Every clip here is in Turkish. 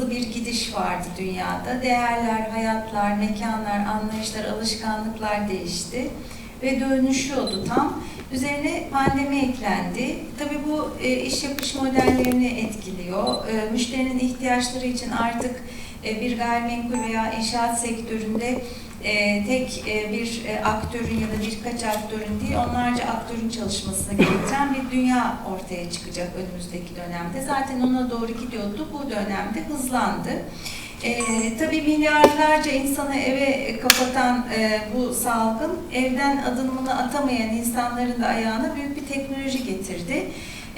hızlı bir gidiş vardı dünyada. Değerler, hayatlar, mekanlar, anlayışlar, alışkanlıklar değişti ve dönüşüyordu tam. Üzerine pandemi eklendi. Tabii bu e, iş yapış modellerini etkiliyor. E, müşterinin ihtiyaçları için artık e, bir gayrimenkul veya inşaat sektöründe e, tek e, bir e, aktörün ya da birkaç aktörün değil onlarca aktörün çalışmasını gerektiren bir dünya ortaya çıkacak önümüzdeki dönemde. Zaten ona doğru gidiyordu. Bu dönemde hızlandı. E, tabii milyarlarca insanı eve kapatan e, bu salgın evden adımını atamayan insanların da ayağına büyük bir teknoloji getirdi.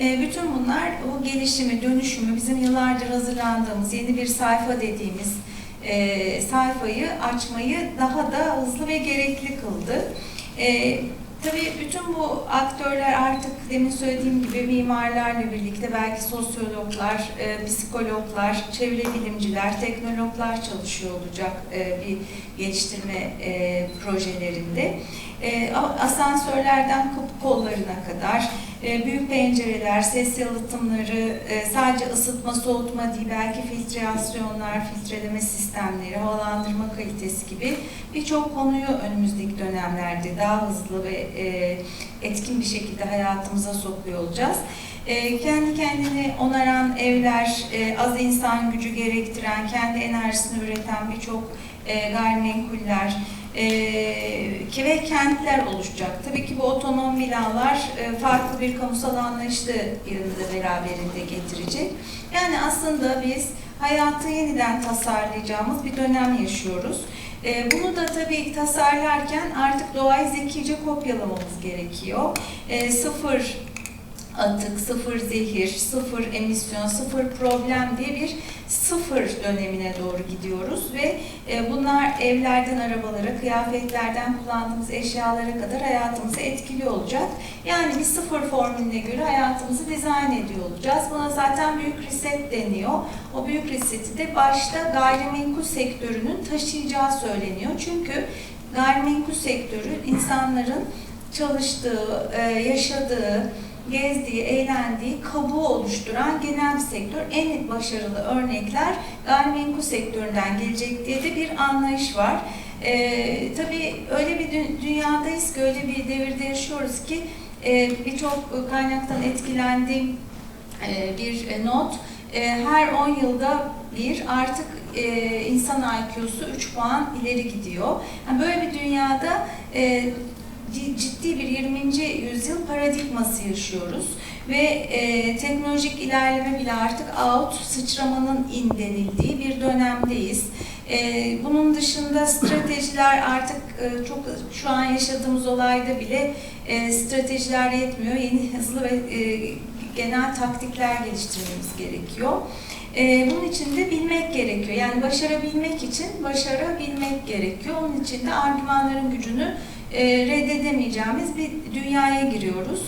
E, bütün bunlar bu gelişimi, dönüşümü, bizim yıllardır hazırlandığımız yeni bir sayfa dediğimiz e, sayfayı açmayı daha da hızlı ve gerekli kıldı. E, tabii bütün bu aktörler artık demin söylediğim gibi mimarlarla birlikte belki sosyologlar, e, psikologlar, çevre bilimciler, teknologlar çalışıyor olacak e, bir geliştirme e, projelerinde. E, asansörlerden kapı kollarına kadar, e, büyük pencereler, ses yalıtımları, e, sadece ısıtma, soğutma değil, belki filtrasyonlar, filtreleme sistemleri, havalandırma kalitesi gibi birçok konuyu önümüzdeki dönemlerde daha hızlı ve e, etkin bir şekilde hayatımıza sokuyor olacağız. kendi kendini onaran evler, az insan gücü gerektiren, kendi enerjisini üreten birçok gayrimenkuller, e, ve kentler oluşacak. Tabii ki bu otonom binalar e, farklı bir kamusal anlayışlı yanında beraberinde getirecek. Yani aslında biz hayatı yeniden tasarlayacağımız bir dönem yaşıyoruz. E, bunu da tabii tasarlarken artık doğayı zekice kopyalamamız gerekiyor. E, sıfır atık, sıfır zehir, sıfır emisyon, sıfır problem diye bir sıfır dönemine doğru gidiyoruz ve e, bunlar evlerden arabalara, kıyafetlerden kullandığımız eşyalara kadar hayatımızı etkili olacak. Yani bir sıfır formülüne göre hayatımızı dizayn ediyor olacağız. Buna zaten büyük reset deniyor. O büyük reseti de başta gayrimenkul sektörünün taşıyacağı söyleniyor. Çünkü gayrimenkul sektörü insanların çalıştığı, e, yaşadığı, gezdiği, eğlendiği kabuğu oluşturan genel bir sektör. En başarılı örnekler gayrimenkul sektöründen gelecek diye de bir anlayış var. Ee, tabii öyle bir dü dünyadayız ki, öyle bir devirde yaşıyoruz ki e, birçok kaynaktan etkilendiğim e, bir not. E, her 10 yılda bir artık e, insan IQ'su 3 puan ileri gidiyor. Yani böyle bir dünyada e, ciddi bir 20. yüzyıl paradigması yaşıyoruz ve e, teknolojik ilerleme bile artık out, sıçramanın in denildiği bir dönemdeyiz. E, bunun dışında stratejiler artık e, çok şu an yaşadığımız olayda bile e, stratejiler yetmiyor. Yeni hızlı ve e, genel taktikler geliştirmemiz gerekiyor. Ee, bunun için de bilmek gerekiyor. Yani başarabilmek için başarabilmek gerekiyor. Onun için de argümanların gücünü e, reddedemeyeceğimiz bir dünyaya giriyoruz.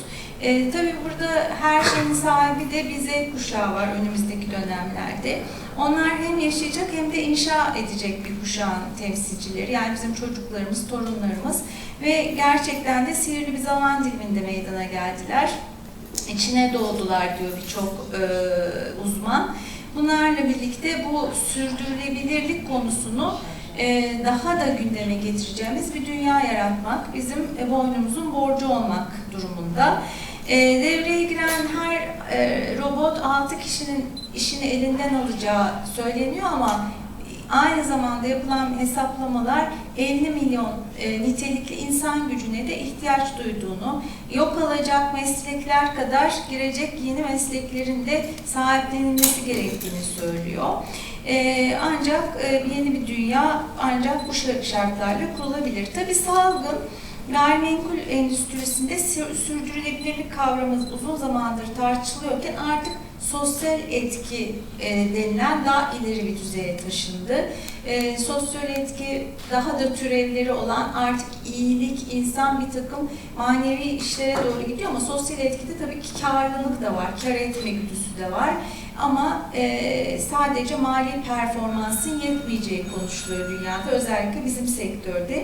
E, tabii burada her şeyin sahibi de bir Z kuşağı var önümüzdeki dönemlerde. Onlar hem yaşayacak hem de inşa edecek bir kuşağın temsilcileri. Yani bizim çocuklarımız, torunlarımız ve gerçekten de sihirli bir zaman diliminde meydana geldiler. İçine doğdular diyor birçok e, uzman. Bunlarla birlikte bu sürdürülebilirlik konusunu daha da gündeme getireceğimiz bir dünya yaratmak bizim e, boynumuzun borcu olmak durumunda. E, devreye giren her robot 6 kişinin işini elinden alacağı söyleniyor ama aynı zamanda yapılan hesaplamalar 50 milyon e, nitelikli insan gücüne de ihtiyaç duyduğunu, yok alacak meslekler kadar girecek yeni mesleklerin de sahiplenilmesi gerektiğini söylüyor. E, ancak e, yeni bir dünya ancak bu şartlarla kurulabilir. Tabi salgın gayrimenkul endüstrisinde sürdürülebilirlik kavramı uzun zamandır tartışılıyorken artık sosyal etki e, denilen daha ileri bir düzeye taşındı. E, sosyal etki daha da türevleri olan artık iyilik, insan bir takım manevi işlere doğru gidiyor ama sosyal etkide tabii ki karlılık da var, kar etme güdüsü de var. Ama e, sadece mali performansın yetmeyeceği konuşuluyor dünyada, özellikle bizim sektörde.